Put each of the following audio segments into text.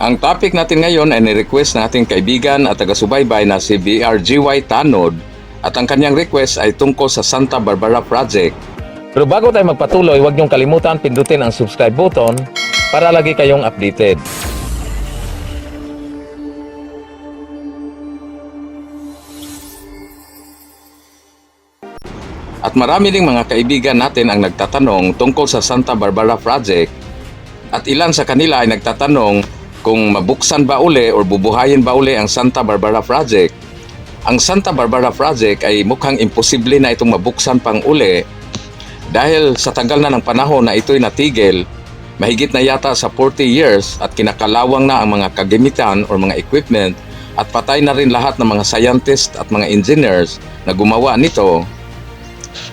Ang topic natin ngayon ay ni-request ng ating kaibigan at taga-subaybay na si BRGY Tanod at ang kanyang request ay tungkol sa Santa Barbara Project. Pero bago tayo magpatuloy, huwag niyong kalimutan pindutin ang subscribe button para lagi kayong updated. At marami ding mga kaibigan natin ang nagtatanong tungkol sa Santa Barbara Project at ilan sa kanila ay nagtatanong kung mabuksan ba uli o bubuhayin ba uli ang Santa Barbara Project. Ang Santa Barbara Project ay mukhang imposible na itong mabuksan pang uli dahil sa tagal na ng panahon na ito'y natigil, mahigit na yata sa 40 years at kinakalawang na ang mga kagamitan o mga equipment at patay na rin lahat ng mga scientist at mga engineers na gumawa nito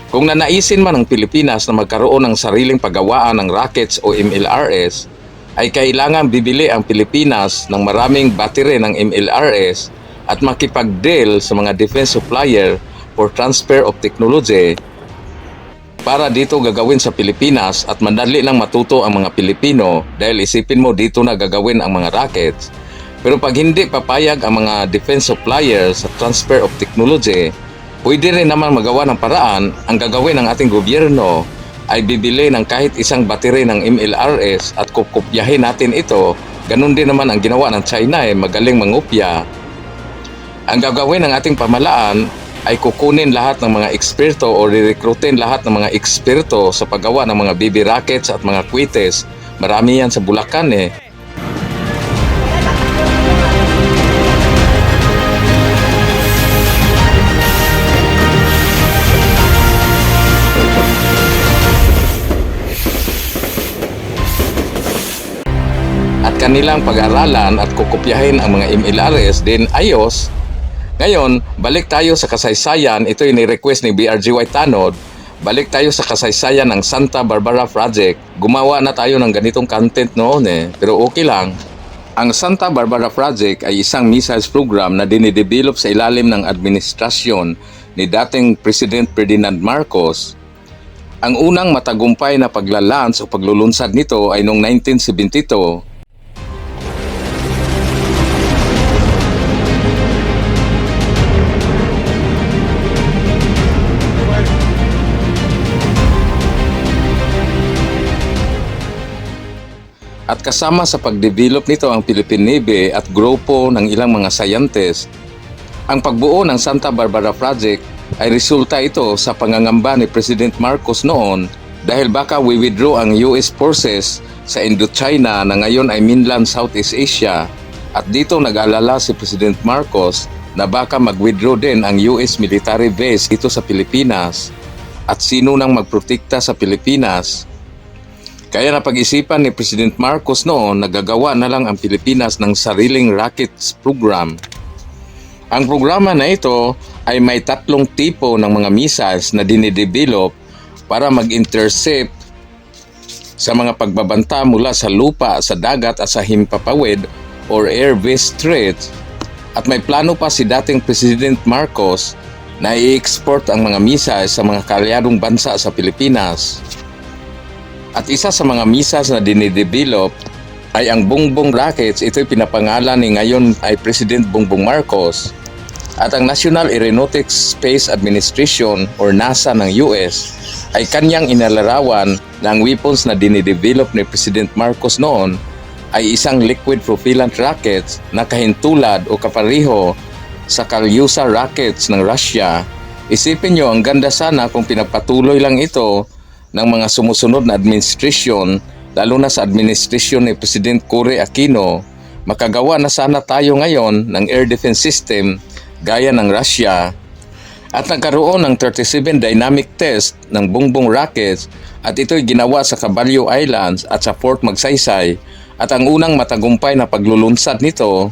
kung nanaisin man ng Pilipinas na magkaroon ng sariling paggawaan ng rockets o MLRS, ay kailangan bibili ang Pilipinas ng maraming battery ng MLRS at makipag-deal sa mga defense supplier for transfer of technology para dito gagawin sa Pilipinas at madali lang matuto ang mga Pilipino dahil isipin mo dito na gagawin ang mga rockets. Pero pag hindi papayag ang mga defense suppliers sa transfer of technology, Pwede rin naman magawa ng paraan ang gagawin ng ating gobyerno ay bibili ng kahit isang battery ng MLRS at kukupyahin natin ito. Ganun din naman ang ginawa ng China eh, magaling mangupya. Ang gagawin ng ating pamalaan ay kukunin lahat ng mga eksperto o re-recruitin lahat ng mga eksperto sa paggawa ng mga BB rockets at mga kwites. Marami yan sa Bulacan eh. Kanilang pag-aralan at kukopyahin ang mga MLRS din ayos. Ngayon, balik tayo sa kasaysayan. Ito yung ni-request ni BRGY Tanod. Balik tayo sa kasaysayan ng Santa Barbara Project. Gumawa na tayo ng ganitong content noon eh. Pero okay lang. Ang Santa Barbara Project ay isang missiles program na dinidevelop sa ilalim ng administrasyon ni dating President Ferdinand Marcos ang unang matagumpay na paglalans o paglulunsad nito ay noong 1972 At kasama sa pagdevelop nito ang Philippine Navy at grupo ng ilang mga scientists. Ang pagbuo ng Santa Barbara Project ay resulta ito sa pangangamba ni President Marcos noon dahil baka we-withdraw ang US forces sa Indochina na ngayon ay mainland Southeast Asia at dito nag-alala si President Marcos na baka mag-withdraw din ang US military base dito sa Pilipinas at sino nang magprotekta sa Pilipinas kaya napag-isipan ni President Marcos noon nagagawa na lang ang Pilipinas ng sariling rockets program. Ang programa na ito ay may tatlong tipo ng mga missiles na dinidevelop para mag-intercept sa mga pagbabanta mula sa lupa, sa dagat at sa himpapawid or air-based threats. At may plano pa si dating President Marcos na i-export ang mga missiles sa mga kalyadong bansa sa Pilipinas. At isa sa mga missiles na dinidevelop ay ang Bongbong Rockets. Ito'y pinapangalan ni ngayon ay President Bongbong Marcos. At ang National Aeronautics Space Administration or NASA ng US ay kanyang inalarawan na ang weapons na dinidevelop ni President Marcos noon ay isang liquid propellant rockets na kahintulad o kapariho sa Kalyusa rockets ng Russia. Isipin nyo, ang ganda sana kung pinapatuloy lang ito ng mga sumusunod na administrasyon, lalo na sa administrasyon ni President Cory Aquino, makagawa na sana tayo ngayon ng air defense system gaya ng Russia at nagkaroon ng 37 dynamic test ng Bongbong rockets at ito'y ginawa sa Caballo Islands at sa Fort Magsaysay at ang unang matagumpay na paglulunsad nito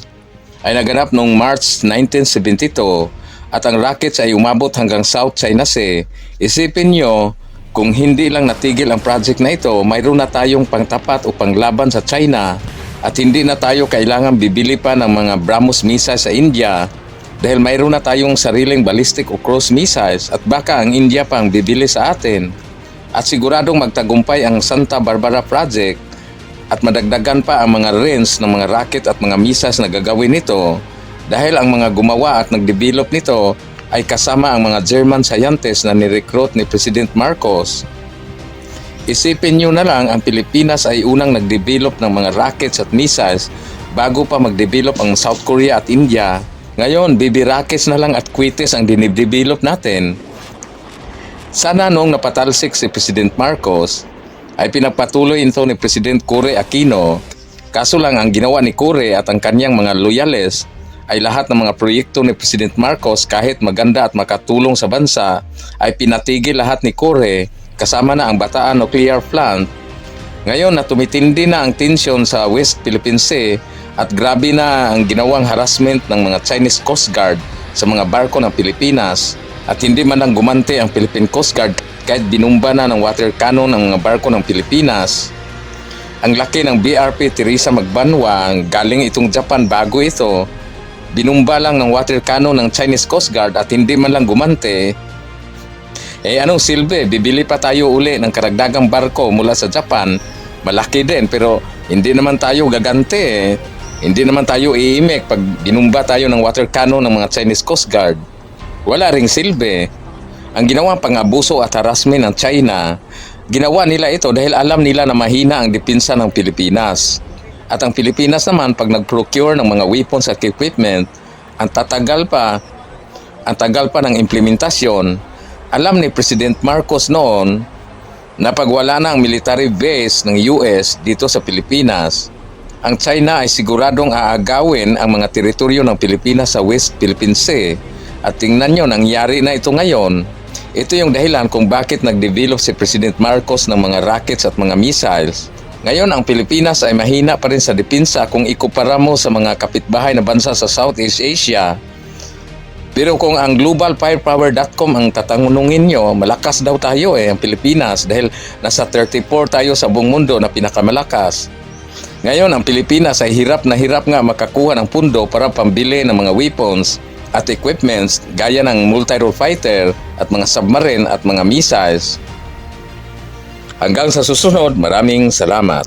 ay naganap noong March 1972 at ang rockets ay umabot hanggang South China Sea. Isipin nyo, kung hindi lang natigil ang project na ito, mayroon na tayong pangtapat o panglaban sa China at hindi na tayo kailangan bibili pa ng mga BrahMos missiles sa India dahil mayroon na tayong sariling ballistic o cruise missiles at baka ang India pa ang bibili sa atin. At siguradong magtagumpay ang Santa Barbara Project at madagdagan pa ang mga range ng mga rocket at mga missiles na gagawin nito dahil ang mga gumawa at nag-develop nito ay kasama ang mga German scientists na nirecruit ni President Marcos. Isipin nyo na lang ang Pilipinas ay unang nag-develop ng mga rockets at missiles bago pa mag-develop ang South Korea at India. Ngayon, BB rockets na lang at quites ang dinidevelop natin. Sana noong napatalsik si President Marcos, ay pinagpatuloy ito ni President Kore Aquino. Kaso lang ang ginawa ni Kore at ang kanyang mga loyales ay lahat ng mga proyekto ni President Marcos kahit maganda at makatulong sa bansa ay pinatigil lahat ni Kore kasama na ang Bataan Nuclear Plant. Ngayon na tumitindi na ang tensyon sa West Philippine Sea at grabe na ang ginawang harassment ng mga Chinese Coast Guard sa mga barko ng Pilipinas at hindi man lang gumante ang Philippine Coast Guard kahit binumba na ng water cannon ang mga barko ng Pilipinas. Ang laki ng BRP Teresa Magbanwa ang galing itong Japan bago ito. Binumba lang ng water cannon ng Chinese Coast Guard at hindi man lang gumante. Eh anong silbi? Bibili pa tayo uli ng karagdagang barko mula sa Japan. Malaki din pero hindi naman tayo gagante eh. Hindi naman tayo iimik pag binumba tayo ng water cannon ng mga Chinese Coast Guard. Wala ring silbi. Ang ginawang pangabuso at harassment ng China, ginawa nila ito dahil alam nila na mahina ang depensa ng Pilipinas. At ang Pilipinas naman pag nag-procure ng mga weapons at equipment, ang tatagal pa, ang tagal pa ng implementasyon, alam ni President Marcos noon na pag wala na ang military base ng US dito sa Pilipinas, ang China ay siguradong aagawin ang mga teritoryo ng Pilipinas sa West Philippine Sea. At tingnan nyo, nangyari na ito ngayon. Ito yung dahilan kung bakit nag-develop si President Marcos ng mga rockets at mga missiles. Ngayon, ang Pilipinas ay mahina pa rin sa depensa kung ikumpara mo sa mga kapitbahay na bansa sa Southeast Asia. Pero kung ang globalfirepower.com ang tatangunungin nyo, malakas daw tayo eh, ang Pilipinas dahil nasa 34 tayo sa buong mundo na pinakamalakas. Ngayon, ang Pilipinas ay hirap na hirap nga makakuha ng pundo para pambili ng mga weapons at equipments gaya ng multi-role fighter at mga submarine at mga missiles. Hanggang sa susunod, maraming salamat.